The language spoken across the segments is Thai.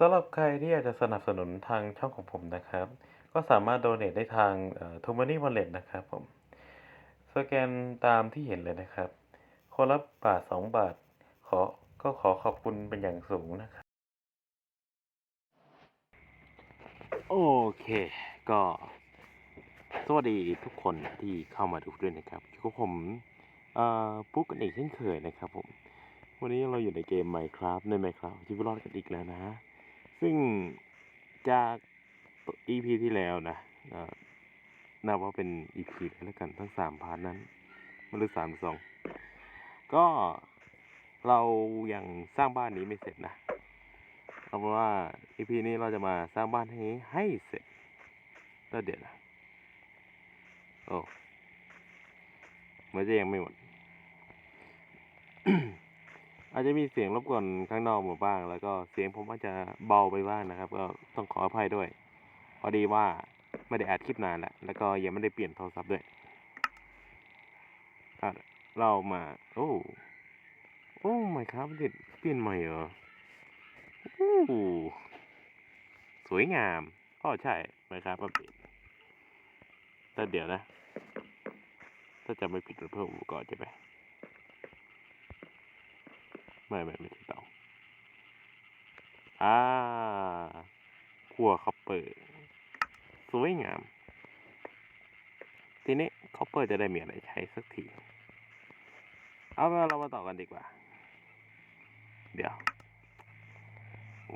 สำหรับใครที่อยากจะสนับสนุนทางช่องของผมนะครับ ก็สามารถโดเนทได้ทางเอ่อ ToMoney Wallet นะครับผม สแกนตามที่เห็นเลยนะครับ คนละบาท 2 บาท ขอก็ขอขอบคุณเป็นอย่างสูงนะครับ โอเค ก็ สวัสดีทุกคนที่เข้ามาดูด้วยนะครับอยู่กับผมปุ๊กกันอีกเช่นเคยนะครับผม วันนี้เราอยู่ในเกม Minecraft ใน Minecraft ชีวิตรอดกันอีกแล้วนะ ซึ่งจาก EP ที่แล้วนะเอ่อนับว่าเป็น EP แล้วกันทั้งสามพาร์ทนั้นมันหรือสามสองก็เรายังสร้างบ้านนี้ไม่เสร็จนะเอาเป็นว่า EP นี้เราจะมาสร้างบ้านให้ให้เสร็จแล้วเดี๋ยวนะโอ้เมือนจะยังไม่หมด อาจจะมีเสียงรบกวนข้างนอกหมู่บ้าง แล้วก็เสียงผมอาจจะเบาไปบ้างนะครับ ก็ต้องขออภัยด้วย พอดีว่าไม่ได้อัดคลิปนานแหละแล้วก็ยังไม่ได้เปลี่ยนโทรศัพท์ด้วยเรามา โอ้ โอ้ไม่ครับเด็ดเปลี่ยนใหม่เหรอโอ้สวยงามอ๋อใช่ไหมครับอัปเดตแต่เดี๋ยวนะ ถ้าจะไม่ผิดเราเพิ่มอุปกรณ์ใช่ไหม ไม่ไม่ไม่ถูกต้ออ่าขัวคอปเปอร์สวยงาม ทีนี้คอปเปอร์จะได้มีอะไรใช้สักที เอาเรามาต่อกันดีกว่า เดี๋ยว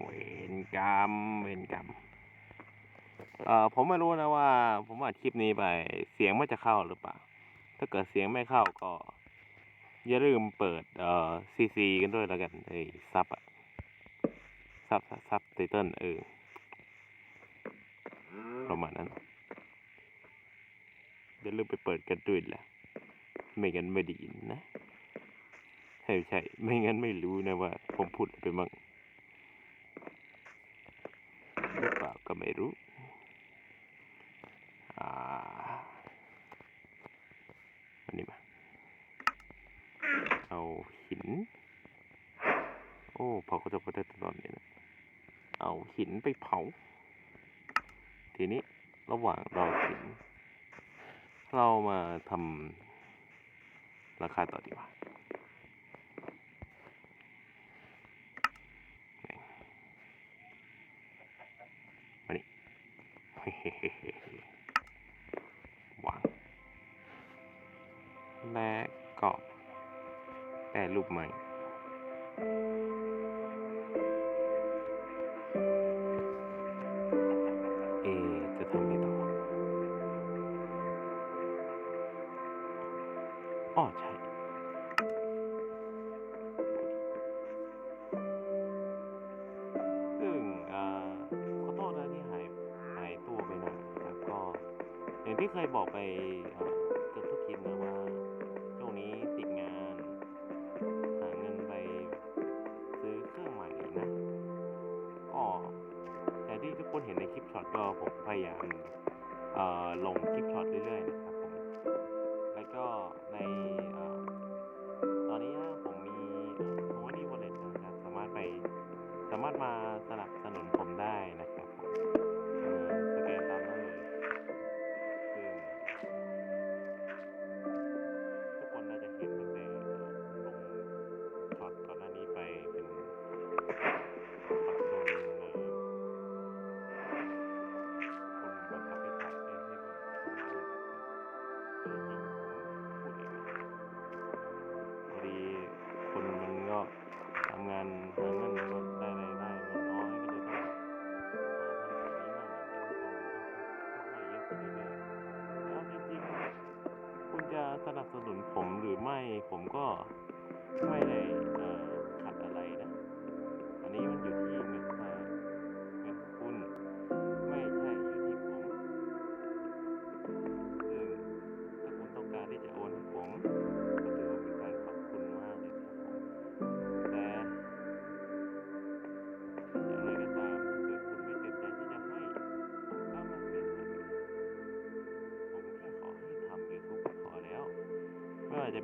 เวรกรรม เวรกรรมเอ่อผมไม่รู้นะว่า ผมอัดคลิปนี้ไปเสียงมันจะเข้าหรือเปล่า ถ้าเกิดเสียงไม่เข้าก็ อย่าลืมเปิดเอ่อซีซีกันด้วยแล้วกันไอ้ซับอะซับซับไตเติลเออประมาณนั้นอย่าลืมไปเปิดกันด้วยแหละไม่งั้นไม่ได้ยินนะใช่ใช่ไม่งั้นไม่รู้นะว่า ผมพูดอะไรไปมั่งหรือเปล่าก็ไม่รู้ อ่าอันนี้มา เอาหิน โอ้เผาก็จะพอได้ตอดเลยนะเอาหินไปเผา ทีนี้ระหว่างเราหิน เรามาทำราคาต่อดีกว่ามานี่วาง และก็แปรรูปใหม่ ที่ทุกคนเห็นในคลิปช็อตก็ผมพยายามเอ่อลงคลิปช็อตเรื่อยๆนะครับ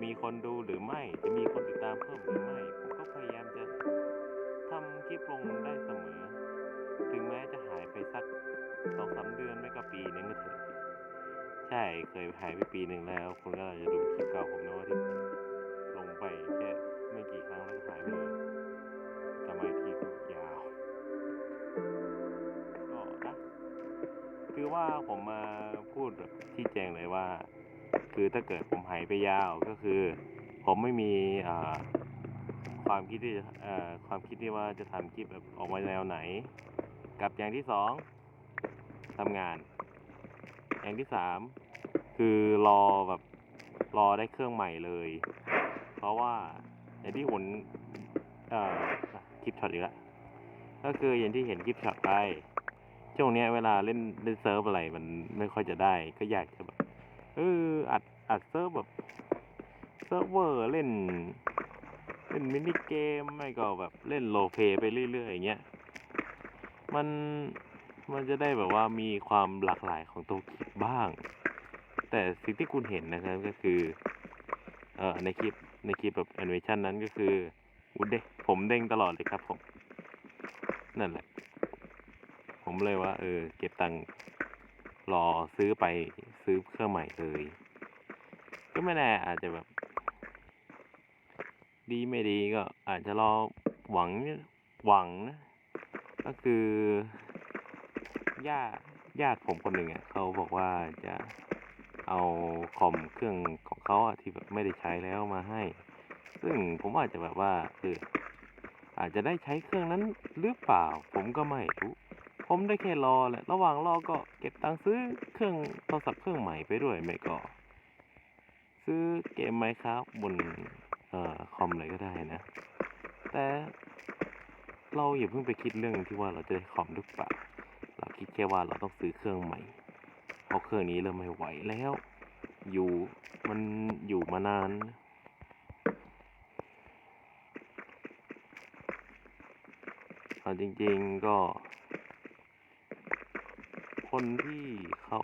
มีคนดูหรือไม่ จะมีคนติดตามเพิ่มหรือไม่ ผมก็พยายามจะทำคลิปลงได้เสมอ ถึงแม้จะหายไปสักสองสามเดือนไม่ก็ปีนึงก็เถอะ ใช่เคยหายไปปีหนึ่งแล้ว คุณก็อาจจะดูคลิปเก่าผมนะว่าที่ลงไปแค่ไม่กี่ครั้งแล้วก็หายไปเลยกลับมาอีกทีคือยาว ก็นะคือว่าผมมาพูดแบบที่แจงเลยว่า คือถ้าเกิดผมหายไปยาวก็คือ ผมไม่มีความคิดที่ความคิดที่ว่าจะทำคลิปแบบออกมาแนวไหน กับอย่างที่สองทำงาน อย่างที่สามคือรอแบบรอได้เครื่องใหม่เลย เพราะว่าอย่างที่ผมเอ่ออะคลิปช็อตอีกแล้วก็คืออย่างที่เห็นคลิปช็อตไปช่วงเนี้ยเวลาเล่นเล่นเซิร์ฟอะไรมันไม่ค่อยจะได้ ก็อยากจะแบบ เอออัดอัดเซิร์ฟแบบเซิร์ฟเวอร์เล่น เล่นมินิเกมไม่ก็แบบเล่นโลเปไปเรื่อยๆอย่างเงี้ยมันมันจะได้แบบว่ามีความหลากหลายของตัวคลิปบ้าง แต่สิ่งที่คุณเห็นนะครับก็คือเอ่อในคลิปในคลิปแบบแอนิเมชันนั้นก็คืออุยเด้ผมเด้งตลอดเลยครับผม นั่นแหละ ผมเลยว่า เออ เก็บตังค์รอซื้อไป ซื้อเครื่องใหม่เลย ก็ไม่แน่อาจจะแบบ ดีไม่ดีก็อาจจะรอหวังหวังนะก็คือญาติญาติผมคนหนึ่งอะเขาบอกว่าจะเอาคอมเครื่องของเขาอะที่แบบไม่ได้ใช้แล้วมาให้ ซึ่งผมอาจจะแบบว่าเอออาจจะได้ใช้เครื่องนั้นหรือเปล่า ผมก็ไม่รู้ ผมได้แค่รอแหละ ระหว่างรอก็เก็บตังค์ซื้อเครื่องโทรศัพท์เครื่องใหม่ไปด้วยไม่ก็ ซื้อเกมไมครับบนเอ่อคอมเลยก็ได้นะ แต่เราอย่าเพิ่งไปคิดเรื่องที่ว่าเราจะได้คอมหรือเปล่า เราคิดแค่ว่าเราต้องซื้อเครื่องใหม่ เพราะเครื่องนี้เริ่มไม่ไหวแล้ว อยู่มันอยู่มานานเอาจริง ๆ ก็ คนที่เขา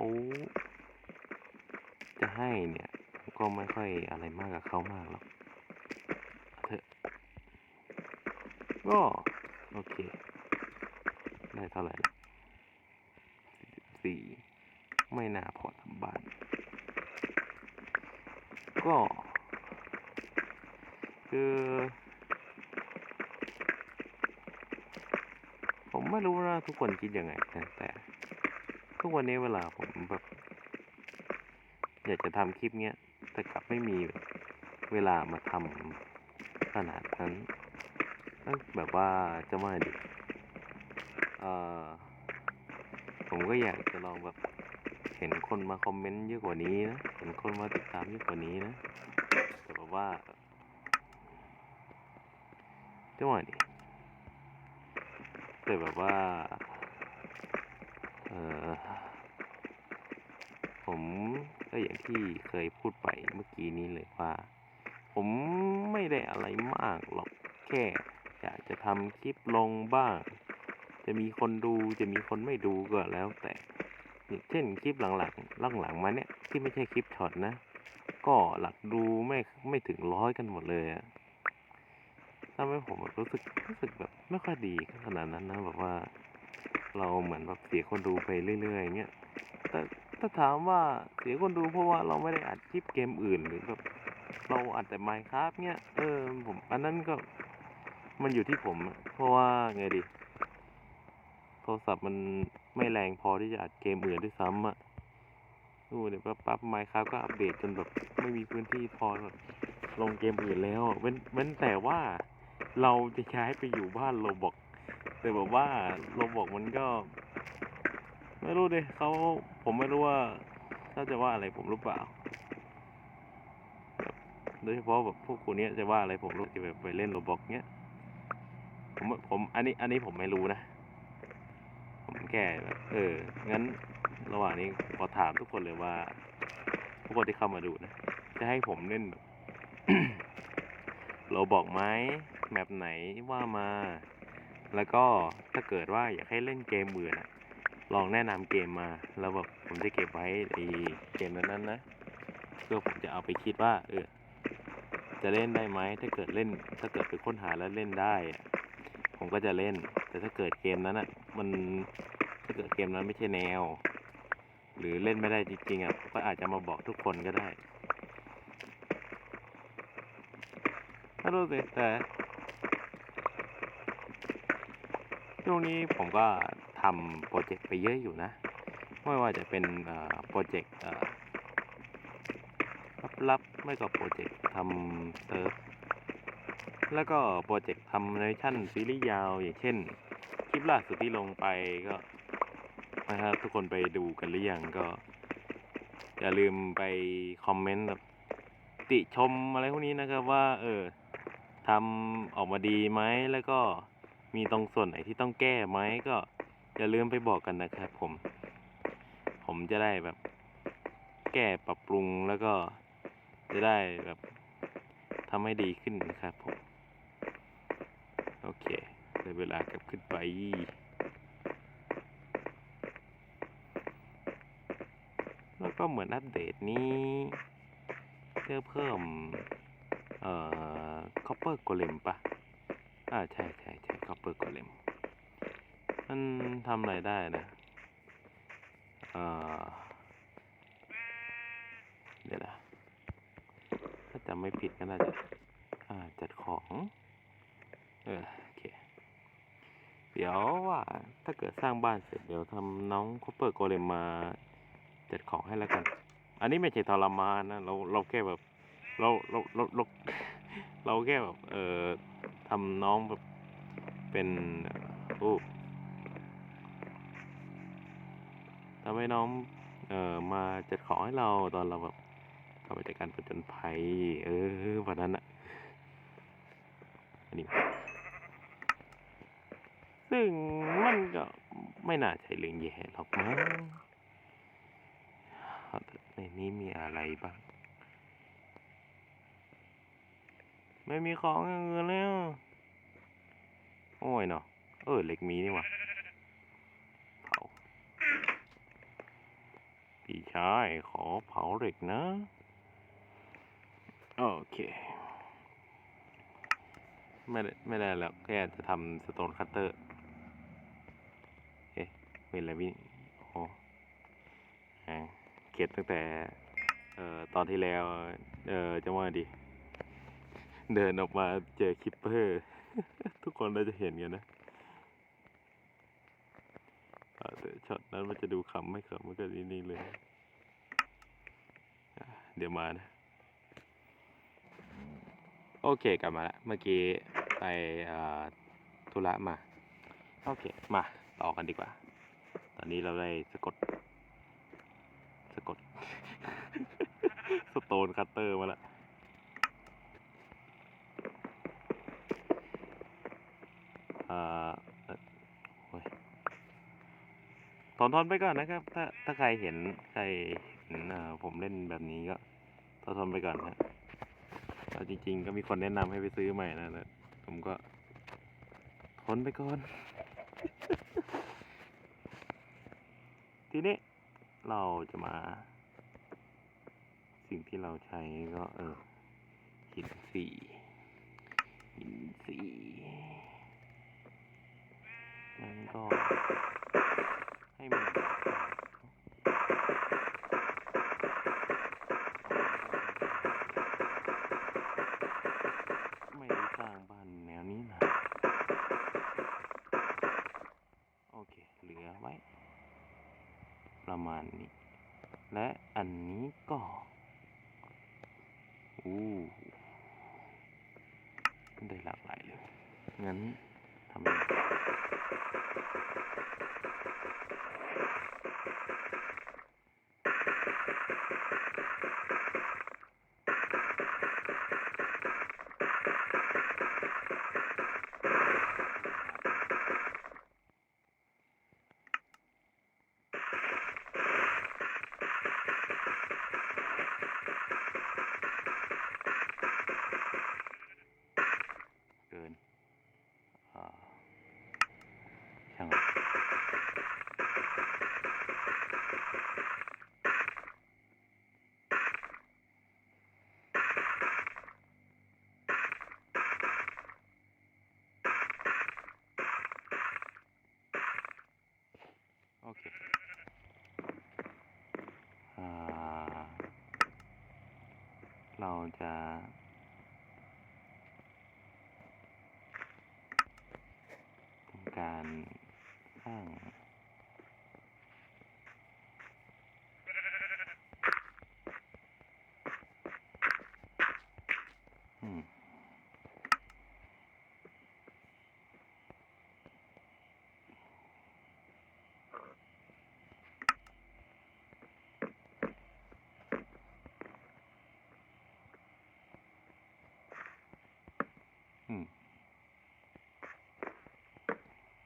จะให้เนี่ย ก็ไม่ค่อยอะไรมากกับเขามากหรอกเถอะก็โอเค ได้เท่าไหร่สี่ไม่น่าพอทำบ้าน ก็ คือผมไม่รู้นะทุกคนคิดยังไงแต่ ทุกวันนี้เวลาผมแบบ อยากจะทำคลิปเนี้ย แต่กลับไม่มีเวลามาทำขนาดนั้น แบบว่าจะว่าดิผมก็อยากจะลองแบบ เห็นคนมาคอมเมนต์เยอะกว่านี้นะ เห็นคนมาติดตามเยอะกว่านี้นะ แต่แบบว่าจะว่าดิแต่แบบว่า เออ ผมก็อย่างที่เคยพูดไปเมื่อกี้นี้เลยว่า ผมไม่ได้อะไรมากหรอกแค่อยากจะทำคลิปลงบ้าง จะมีคนดูจะมีคนไม่ดูก็แล้วแต่เช่นคลิปหลังๆหลังๆมาเนี่ยที่ไม่ใช่คลิปช็อตนะ ก็หลักดูไม่ไม่ถึงร้อยกันหมดเลยอะทำให้ผมแบบรู้สึกรู้สึกแบบไม่ค่อยดีขนาดนั้นนะแบบว่า เราเหมือนแบบเสียคนดูไปเรื่อยๆเงี้ยแต่ ถ้าถามว่าเสียคนดูเพราะว่าเราไม่ได้อัดคลิปเกมอื่นหรือแบบเราอัดแต่ Minecraft เงี้ยเออผมอันนั้นก็มันอยู่ที่ผม เพราะว่าไงดีโทรศัพท์มันไม่แรงพอที่จะอัดเกมอื่นด้วยซ้ำอะดูเดี๋ยวปั๊บปั๊บ Minecraft ก็อัปเดตจนแบบไม่มีพื้นที่พอลงเกมอื่นแล้วเว้นเว้นแต่ว่าเราจะย้ายไปอยู่บ้านโรบอกแต่แบบว่าโรบอกมันก็ ไม่รู้ดิเขาผมไม่รู้ว่าถ้าจะว่าอะไรผมหรือเปล่าโดยเฉพาะแบบพวกคุณเนี้ยจะว่าอะไรผมรู้ที่แบบไปเล่นโรบอกเนี้ยผมผมอันนี้อันนี้ผมไม่รู้นะ ผมแค่แบบเออ งั้นระหว่างนี้ขอถามทุกคนเลยว่า ทุกคนที่เข้ามาดูนะ จะให้ผมเล่นแบบเรบอกไหมแมปไหนว่ามา แล้วก็ถ้าเกิดว่าอยากให้เล่นเกมอื่นอะ ลองแนะนำเกมมาแล้วแบบผมจะเก็บไว้ไอเกมนั้นๆนะเพื่อผมจะเอาไปคิดว่า เออ จะเล่นได้ไหมถ้าเกิดเล่น ถ้าเกิดไปค้นหาแล้วเล่นได้ผมก็จะเล่น แต่ถ้าเกิดเกมนั้นอะมันถ้าเกิดเกมนั้นไม่ใช่แนว หรือเล่นไม่ได้จริงๆอะก็อาจจะมาบอกทุกคนก็ได้ถ้ารู้สึกแต่ช่วงนี้ผมก็ ทำโปรเจกต์ไปเยอะอยู่นะ ไม่ว่าจะเป็นโปรเจกต์ลับๆไม่ก็โปรเจกต์ทำเซิร์ฟแล้วก็โปรเจกต์ทำเนชั่นซีรีส์ยาวอย่างเช่น คลิปล่าสุดที่ลงไปก็นะครับทุกคนไปดูกันหรือยังก็ อย่าลืมไปคอมเมนต์แบบติชมอะไรพวกนี้นะครับว่า เออทำออกมาดีไหมแล้วก็มีตรงส่วนไหนที่ต้องแก้ไหมก็ อย่าลืมไปบอกกันนะครับผม ผมจะได้แบบ แก้ปรับปรุงแล้วก็จะได้แบบทำให้ดีขึ้นนะครับผม โอเคได้เวลากลับขึ้นไปแล้วก็เหมือนอัปเดตนี้จะเพิ่ม เอ่อ copper golem ปะอ่า ใช่ใช่ใช่ copper golem มันทำอะไรได้นะเอ่อเดี๋ยวนะถ้าจำไม่ผิดก็น่าจะอ่าจัดของ เออโอเค เดี๋ยวว่า ถ้าเกิดสร้างบ้านเสร็จเดี๋ยวทำน้องคอปเปอร์โกเลมมาจัดของให้แล้วกัน อันนี้ไม่ใช่ทรมานนะ เราเราแค่แบบ เราเราเราเราเราแค่แบบ เอ่อทำน้องแบบเป็นเอ่อโอ้ ทำให้น้องเอ่อมาจัดของให้เราตอนเราแบบทำกิจการผจญภัย เออวันนั้นอะอันนี้ ซึ่งมันก็ไม่น่าใช่เรื่องแย่หรอกมั้งเอาเถอะในนี้มีอะไรบ้าง ไม่มีของอย่างอื่นแล้ว โอ้ยเนาะ เออเหล็กมีนี่หว่าเผา พี่ชายขอเผาเหล็กนะ โอเค ไม่ได้ไม่ได้แล้วแค่จะทำสโตนคัตเตอร์เอ๊ะเป็นอะไรวิ่งโอ้อ่าเก็บตั้งแต่ เอ่อ ตอนที่แล้ว เอ่อ จะว่าดี เดินออกมาเจอคิปเปอร์ ทุกคนน่าจะเห็นกันนะอ่าแต่ ช็อตนั้นมันจะดูขำไม่ขำมันก็นี่เลย เดี๋ยวมานะ โอเคกลับมาละเมื่อกี้ไปธุระมา โอเค มาต่อกันดีกว่า ตอนนี้เราได้สะกด สะกด สโตนคัตเตอร์มาแล้วอ่าเอ่อโอ้ยถ อนทอนไปก่อนนะครับ ถ้าถ้าใครเห็นใครเห็นอ่าผมเล่นแบบนี้ก็ถอนทอนไปก่อนนะเอาจริง ๆ ก็มีคนแนะนำให้ไปซื้อใหม่นะแต่ผมก็ทนไปก่อน ทีนี้เราจะมา สิ่งที่เราใช้ก็ เออหินสีหินสีนั้นก็ ให้มันไม่ได้สร้างบ้านแนวนี้นะโอเค เหลือไว้ ประมาณนี้ และอันนี้ก็อู้ได้หลากหลายเลยงั้นทำยังไงเกินอ่าช่าง เคอ่า เราจะ ทำการสร้าง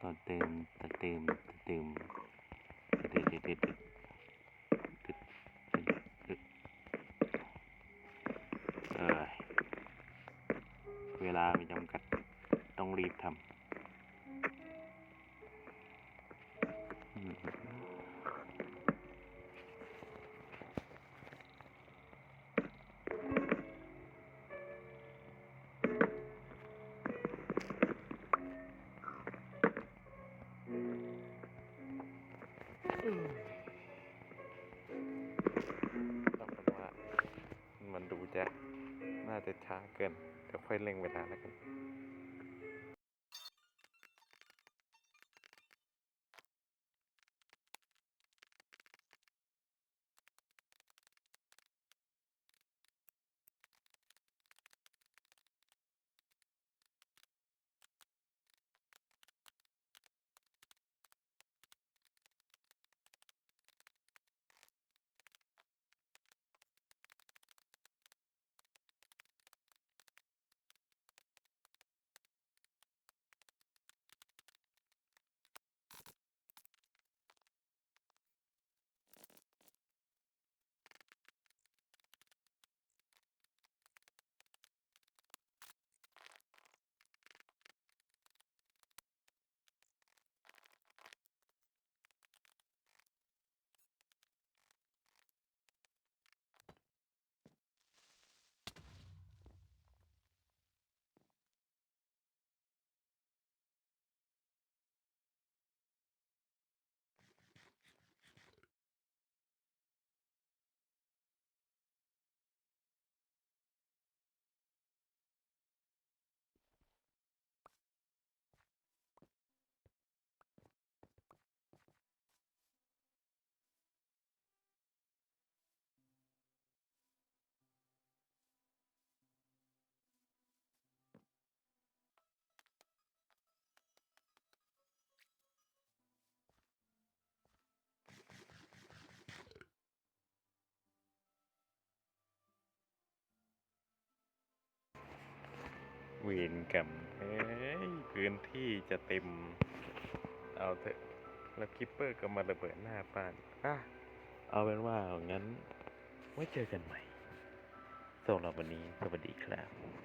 ต่อเติมต่อเติมต่อเติมเติมเติมเตึ๊ด ต้องเป็นว่ามันดูจะน่าจะช้าเกินเดี๋ยวค่อยเร่งเวลาแล้วกัน เวีนกรรมเฮ้ยพื้นที่จะเต็ม เอาเถอะ แล้วคิปเปอร์ก็มาระเบิดหน้าบ้านอะเอาเป็นว่างั้น ไว้เจอกันใหม่สำหรับวันนี้ สวัสดีครับ